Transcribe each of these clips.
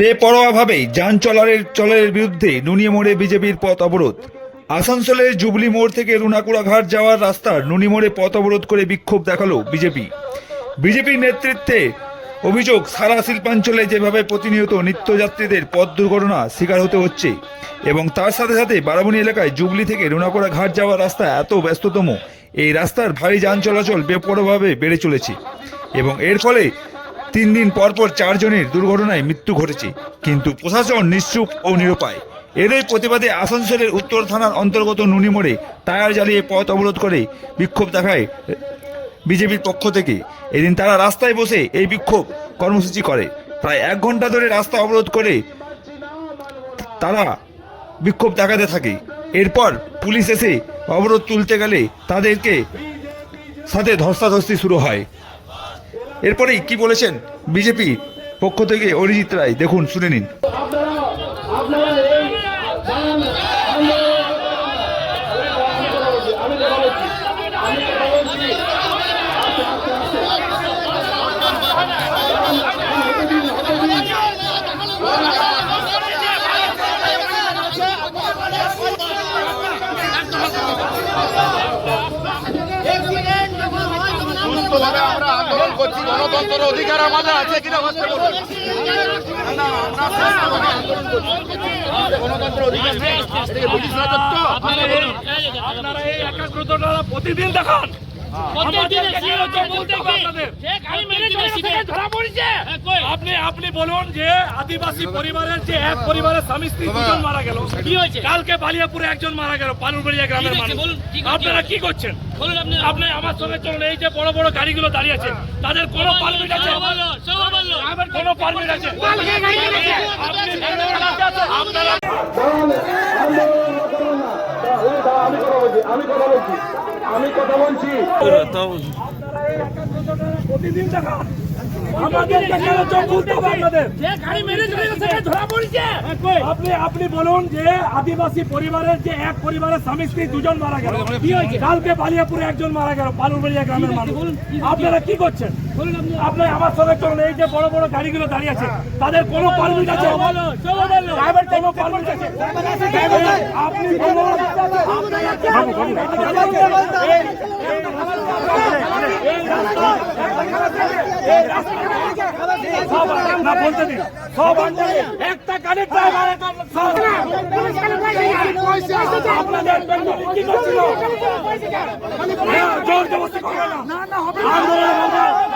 বেপরোয়াভাবে যান চলারের চলারের বিরুদ্ধে নুনিয়ে মোড়ে বিজেপির পথ অবরোধ। আসানসোলের জুবলি মোড় থেকে রুনাকুড়া ঘাট যাওয়ার রাস্তার নুনি মোড়ে পথ অবরোধ করে বিক্ষোভ দেখাল বিজেপি। বিজেপির নেতৃত্বে অভিযোগ, সারা শিল্পাঞ্চলে যেভাবে প্রতিনিয়ত নিত্যযাত্রীদের পথ দুর্ঘটনা শিকার হতে হচ্ছে এবং তার সাথে সাথে বারাবণী এলাকায় জুবলি থেকে রুনাকুড়া ঘাট যাওয়ার রাস্তা এত ব্যস্ততম, এই রাস্তার ভারী যান চলাচল বেপরোয়াভাবে বেড়ে চলেছে। এবং এর ফলে তিন দিন পরপর চারজনের দুর্ঘটনায় মৃত্যু ঘটেছে। কিন্তু প্রশাসন নিশ্চুপ ও নিরুপায়। এরই প্রতিবাদে আসানসোলের উত্তর থানার অন্তর্গত নুনিমোড়ে টায়ার জ্বালিয়ে পথ অবরোধ করে বিক্ষোভ দেখায় বিজেপির পক্ষ থেকে। এদিন তারা রাস্তায় বসে এই বিক্ষোভ কর্মসূচি করে। প্রায় এক ঘণ্টা ধরে রাস্তা অবরোধ করে তারা বিক্ষোভ দেখাতে থাকে। এরপর পুলিশ এসে অবরোধ তুলতে গেলে তাদেরকে সাথে ধস্তাধস্তি শুরু হয়। এরপরেই কি বলেছেন বিজেপি পক্ষ থেকে অরিজিৎ রায়? দেখুন শুনে নিন। করছি গণতন্ত্রের অধিকার আমাদের আছে কিনা একাগ্রতাটা প্রতিদিন দেখান। আপনি আপনি বলুন যে আদিবাসী পরিবারের যে এক পরিবারের স্বামী স্ত্রী দুজন মারা গেল কি হয়েছে? কালকে বালিয়াপুরে একজন মারা গেল পানুরবাড়িয়া গ্রামের মানুষ আপনারা কি করছেন বলুন আপনি আপনি আমার সঙ্গে চলুন এই যে বড় বড় গাড়িগুলো দাঁড়িয়ে আছে তাদের কোনো পারমিট আছে কোনো পারমিট আছে আপনি বলছি। প্রতিদিন দেখা। আমাদের চোখ খুলতে হবে আপনাদের। আপনি আপনি বলুন যে আদিবাসী পরিবারের যে এক পরিবারের স্বামী স্ত্রী দুজন মারা গেল কালকে বালিয়াপুরে একজন মারা গেল পালুরবাড়িয়া গ্রামের মানুষ আপনারা কি করছেন আপনি আমার সঙ্গে চলুন এই যে বড় বড় গাড়িগুলো দাঁড়িয়ে আছে তাদের কোনো পারমিট আছে ড্রাইভার কোনো পারমিট আছে আপনি বলুন সব না বলতে দিন। সব একটা গাড়ির ড্রাইভার আপনাদের কি করছিল? জোর জবরদস্তি করবে না। আন্দোলন হবে।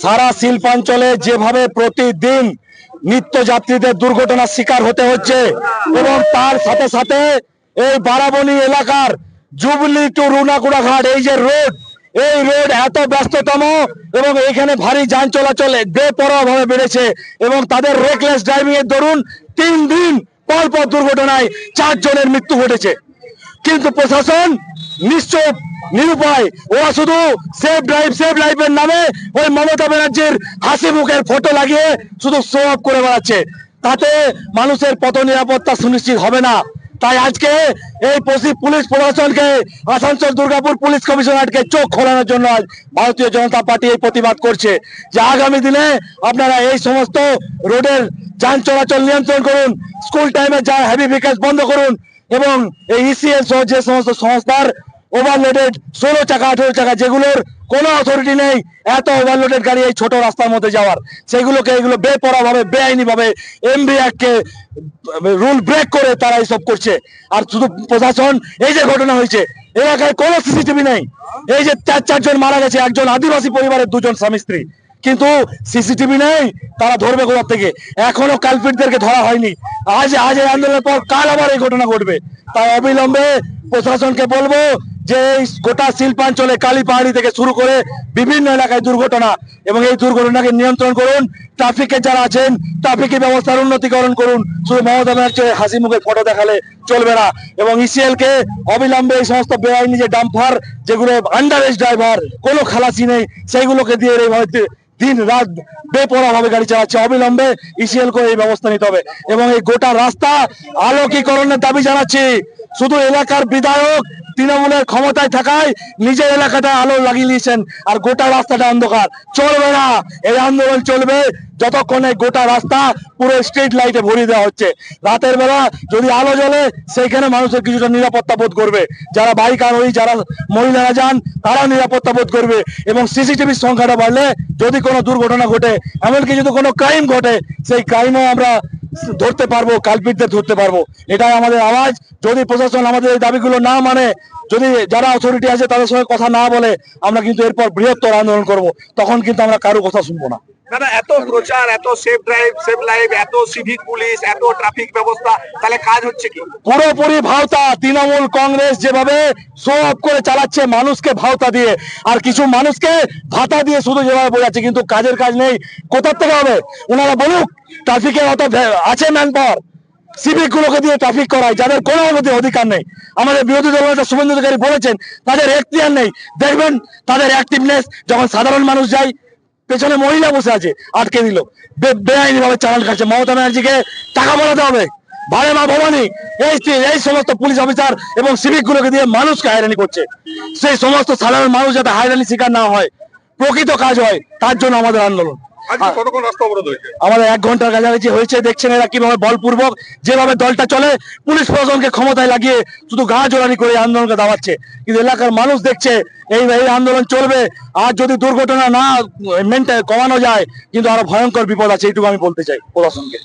সারা শিল্পাঞ্চলে যেভাবে প্রতিদিন নিত্যযাত্রীদের দুর্ঘটনার শিকার হতে হচ্ছে এবং তার সাথে সাথে এই বারাবণী এলাকার জুবলি টু রুনাকুড়া ঘাট, এই যে রোড, এই রোড এত ব্যস্ততম এবং এখানে ভারী যান চলাচল বেপরোয়া বেড়েছে এবং তাদের রেকলেস ড্রাইভিং এর দরুন তিন দিন পর পর দুর্ঘটনায় চারজনের মৃত্যু ঘটেছে। কিন্তু প্রশাসন নিশ্চয় নিরুপায়। ওরা শুধু সেফ ড্রাইভ সেফ লাইফের নামে ওই মমতা ব্যানার্জির হাসি মুখের ফটো লাগিয়ে শুধু শো অফ করে বেড়াচ্ছে। তাতে মানুষের পথ নিরাপত্তা সুনিশ্চিত হবে না। তাই আজকে এই পশি- পুলিশ প্রশাসনকে, আসানসোল দুর্গাপুর পুলিশ কমিশনারকে চোখ খোলানোর জন্য আজ ভারতীয় জনতা পার্টি এই প্রতিবাদ করছে। যে আগামী দিনে আপনারা এই সমস্ত রোডের যান চলাচল নিয়ন্ত্রণ করুন, স্কুল টাইমে যা হেভি ভেহিকলস বন্ধ করুন এবং এই ইসিএল সহ যে সমস্ত সংস্থার ওভারলোডেড ষোলো চাকা, আঠেরো চাকা, যেগুলোর কোনো অথরিটি নেই, এত ওভারলোডেড গাড়ি এই ছোট রাস্তার মধ্যে যাওয়ার। সেগুলোকে এগুলো বেপরা ভাবে বেআইনি ভাবে এমবি কে রুল ব্রেক করে তারা এইসব করছে। আর শুধু প্রশাসন, এই যে ঘটনা হয়েছে, এলাকায় কোনো সিসিটিভি নেই। এই যে চার, চারজন মারা গেছে, একজন আদিবাসী পরিবারের দুজন স্বামী স্ত্রী। কিন্তু সিসিটিভি নেই, তারা ধরবে কোথা থেকে? এখনও কালপিটদেরকে ধরা হয়নি। আজ আজ এই আন্দোলনের পর কাল আবার এই ঘটনা ঘটবে। তাই অবিলম্বে প্রশাসনকে বলব যে এই গোটা শিল্পাঞ্চলে কালী পাহাড়ি থেকে শুরু করে বিভিন্ন এলাকায় দুর্ঘটনা এবং এই দুর্ঘটনাকে নিয়ন্ত্রণ করুন। ট্রাফিকে যারা আছেন, ট্রাফিকের ব্যবস্থার উন্নতিকরণ করুন। শুধু মমতা ব্যানার্জি হাসি মুখে ফটো দেখালে চলবে না এবং ইসিএল কে অবিলম্বে এই সমস্ত বেআইনি যে ডাম্পার যেগুলো আন্ডারেজ ড্রাইভার কোনো খালাসি নেই, সেইগুলোকে দিয়ে এইভাবে দিন রাত বেপরা ভাবে গাড়ি চালাচ্ছে। অবিলম্বে ইসিএল করে এই ব্যবস্থা নিতে হবে। এবং এই গোটা রাস্তা আলোকীকরণের দাবি জানাচ্ছি। শুধু এলাকার বিধায়ক তৃণমূলের ক্ষমতায় থাকায় নিজের এলাকাটা আলো লাগিয়ে নিয়েছেন আর গোটা রাস্তাটা অন্ধকার। চলবে না। এই আন্দোলন চলবে যতক্ষণ গোটা রাস্তা পুরো স্ট্রিট লাইটে ভরিয়ে দেওয়া হচ্ছে। রাতের বেলা যদি আলো জ্বলে, সেইখানে মানুষের কিছুটা নিরাপত্তা বোধ করবে। যারা বাইক আরোহী যারা মহিলারা যান তারা নিরাপত্তা বোধ করবে এবং সিসিটিভির সংখ্যাটা বাড়লে যদি কোনো দুর্ঘটনা ঘটে, এমনকি যদি কোনো ক্রাইম ঘটে, সেই ক্রাইমও আমরা ধরতে পারব, কালপিটদের ধরতে পারব। এটাই আমাদের আওয়াজ। যদি প্রশাসন আমাদের এই দাবিগুলো না মানে যদি যারা অথরিটি আছে তাদের সঙ্গে কথা না বলে, আমরা কিন্তু এরপর বৃহত্তর আন্দোলন করব। তখন কিন্তু আমরা কারও কথা শুনব না। দাদা, এত প্রচার, এত সেফ ড্রাইভ সেফ লাইভ এত সিভিক পুলিশ এত ট্রাফিক ব্যবস্থা, তাহলে কাজ হচ্ছে কি? পুরোপুরি ভাওতা, তৃণমূল কংগ্রেস যেভাবে অফ করে চালাচ্ছে, মানুষকে ভাওতা দিয়ে, আর কিছু মানুষকে ভাতা দিয়ে শুধু যেভাবে বোঝাচ্ছে, কিন্তু কাজের কাজ নেই। কোথার থেকে হবে? ওনারা বলুক ট্রাফিকে অত আছে ম্যান পাওয়ার সিভিক গুলোকে দিয়ে ট্রাফিক করায়, যাদের কোনো অধিকার নেই। আমাদের বিরোধী দল নেতা শুভেন্দু অধিকারী বলেছেন, তাদের এখতিয়ার নেই। দেখবেন, তাদের অ্যাক্টিভনেস যখন সাধারণ মানুষ যায় পেছনে মহিলা বসে আছে, আটকে দিল। বেআইনি ভাবে চালান খাচ্ছে মমতা ব্যানার্জিকে টাকা বলাতে হবে। ভারে মা ভবানী, এই এই সমস্ত পুলিশ অফিসার এবং সিভিক গুলোকে দিয়ে মানুষকে হয়রানি করছে। সেই সমস্ত সাধারণ মানুষ যাতে হয়রানি শিকার না হয়, প্রকৃত কাজ হয়, তার জন্য আমাদের আন্দোলন। আজকে কতক্ষণ রাস্তা অবরোধ হয়েছে? আমাদের এক ঘণ্টার কাছাকাছি হয়েছে দেখছেন এরা কীভাবে বলপূর্বক যেভাবে দলটা চলে পুলিশ প্রশাসনকে ক্ষমতায় লাগিয়ে শুধু গা জোরানি করে এই আন্দোলনকে দাবাচ্ছে। কিন্তু এলাকার মানুষ দেখছে এই এই আন্দোলন চলবে আর যদি দুর্ঘটনা না মেনটা কমানো যায় কিন্তু আরও ভয়ঙ্কর বিপদ আছে এইটুকু আমি বলতে চাই প্রশাসনকে।